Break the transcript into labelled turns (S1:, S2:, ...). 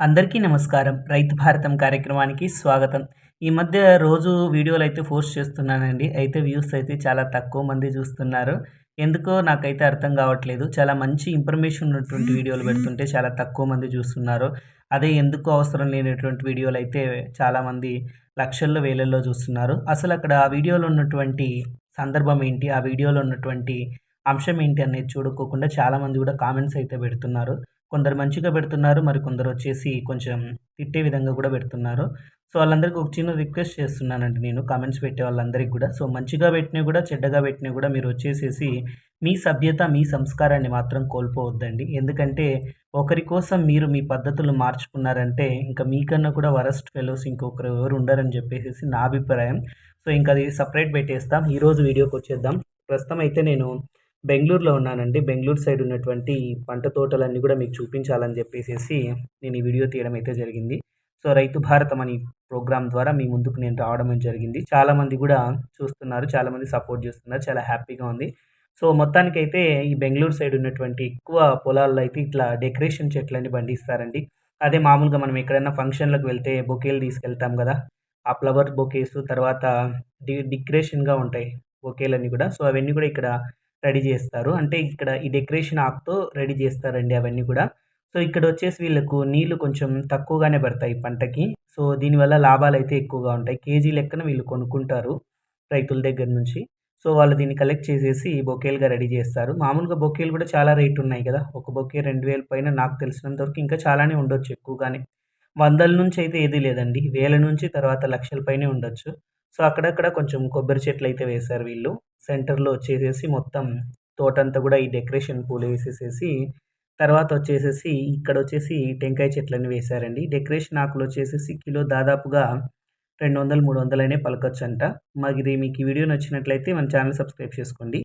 S1: అందరికీ నమస్కారం. రైతు భారతం కార్యక్రమానికి స్వాగతం. ఈ మధ్య రోజు వీడియోలు అయితే పోస్ట్ చేస్తున్నానండి. అయితే వ్యూస్ అయితే చాలా తక్కువ మంది చూస్తున్నారు. ఎందుకో నాకైతే అర్థం కావట్లేదు. చాలా మంచి ఇన్ఫర్మేషన్ ఉన్నటువంటి వీడియోలు పెడుతుంటే చాలా తక్కువ మంది చూస్తున్నారు. అదే ఎందుకు అవసరం లేనటువంటి వీడియోలు అయితే చాలామంది లక్షల్లో వేలల్లో చూస్తున్నారు. అసలు అక్కడ ఆ వీడియోలో ఉన్నటువంటి సందర్భం ఏంటి? ఆ వీడియోలో ఉన్నటువంటి అంశం ఏంటి అనేది చూడుకోకుండా చాలామంది కూడా కామెంట్స్ అయితే పెడుతున్నారు. కొందరు మంచిగా పెడుతున్నారు మరి కొందరు వచ్చేసి కొంచెం తిట్టే విధంగా కూడా పెడుతున్నారు. సో వాళ్ళందరికీ ఒక చిన్న రిక్వెస్ట్ చేస్తున్నానండి నేను. కామెంట్స్ పెట్టే వాళ్ళందరికీ కూడా. సో మంచిగా పెట్టినా కూడా చెడ్డగా పెట్టినా కూడా మీరు వచ్చేసేసి మీ సభ్యత మీ సంస్కారాన్ని మాత్రం కోల్పోవద్దండి. ఎందుకంటే ఒకరి కోసం మీరు మీ పద్ధతులు మార్చుకున్నారంటే ఇంకా మీకన్నా కూడా వరస్ట్ ఫెలోస్ ఇంకొకరు ఎవరు ఉండరని చెప్పేసి నా అభిప్రాయం. సో ఇంకా అది సపరేట్ పెట్టేస్తాం. ఈరోజు వీడియోకి వచ్చేద్దాం. ప్రస్తుతం అయితే నేను బెంగళూరులో ఉన్నానండి. బెంగళూరు సైడ్ ఉన్నటువంటి పంట తోటలన్నీ కూడా మీకు చూపించాలని చెప్పేసి నేను ఈ వీడియో తీయడం అయితే జరిగింది. సో రైతు భారతం అని ప్రోగ్రామ్ ద్వారా మీ ముందుకు నేను రావడం జరిగింది. చాలామంది కూడా చూస్తున్నారు చాలామంది సపోర్ట్ చేస్తున్నారు చాలా హ్యాపీగా ఉంది. సో మొత్తానికైతే ఈ బెంగళూరు సైడ్ ఉన్నటువంటి ఎక్కువ పొలాల్లో అయితే ఇట్లా డెకరేషన్ చెట్లన్నీ పండిస్తారండి. అదే మామూలుగా మనం ఎక్కడైనా ఫంక్షన్లకు వెళ్తే బొకేలు తీసుకెళ్తాం కదా ఆ ఫ్లవర్ బొకేస్ తర్వాత డి డెకరేషన్గా ఉంటాయి బొకేలన్నీ కూడా. సో అవన్నీ కూడా ఇక్కడ రెడీ చేస్తారు. అంటే ఇక్కడ ఈ డెకరేషన్ ఆకుతో రెడీ చేస్తారండి అవన్నీ కూడా. సో ఇక్కడ వచ్చేసి వీళ్ళకు నీళ్ళు కొంచెం తక్కువగానే పడతాయి పంటకి. సో దీనివల్ల లాభాలు అయితే ఎక్కువగా ఉంటాయి. కేజీ లెక్కన వీళ్ళు కొనుక్కుంటారు రైతుల దగ్గర నుంచి. సో వాళ్ళు దీన్ని కలెక్ట్ చేసేసి బొకేలుగా రెడీ చేస్తారు. మామూలుగా బొకేలు కూడా చాలా రేట్ ఉన్నాయి కదా. ఒక బొకే రెండు వేల పైన నాకు తెలిసినంత వరకు ఇంకా చాలానే ఉండొచ్చు ఎక్కువగానే. వందల నుంచి అయితే ఏది లేదండి. వేల నుంచి తర్వాత లక్షల పైనే ఉండొచ్చు. సో అక్కడక్కడ కొంచెం కొబ్బరి చెట్లు అయితే వేశారు వీళ్ళు. సెంటర్లో వచ్చేసేసి మొత్తం తోటంతా కూడా ఈ డెకరేషన్ పూలు వేసేసేసి తర్వాత వచ్చేసేసి ఇక్కడ వచ్చేసి టెంకాయ చెట్లని వేశారండి. డెకరేషన్ ఆకులు వచ్చేసేసి కిలో దాదాపుగా రెండు వందలు మూడు వందలైనా పలకొచ్చు అంట మరి మీకు ఈ వీడియో నచ్చినట్లయితే మన ఛానల్ సబ్స్క్రైబ్ చేసుకోండి.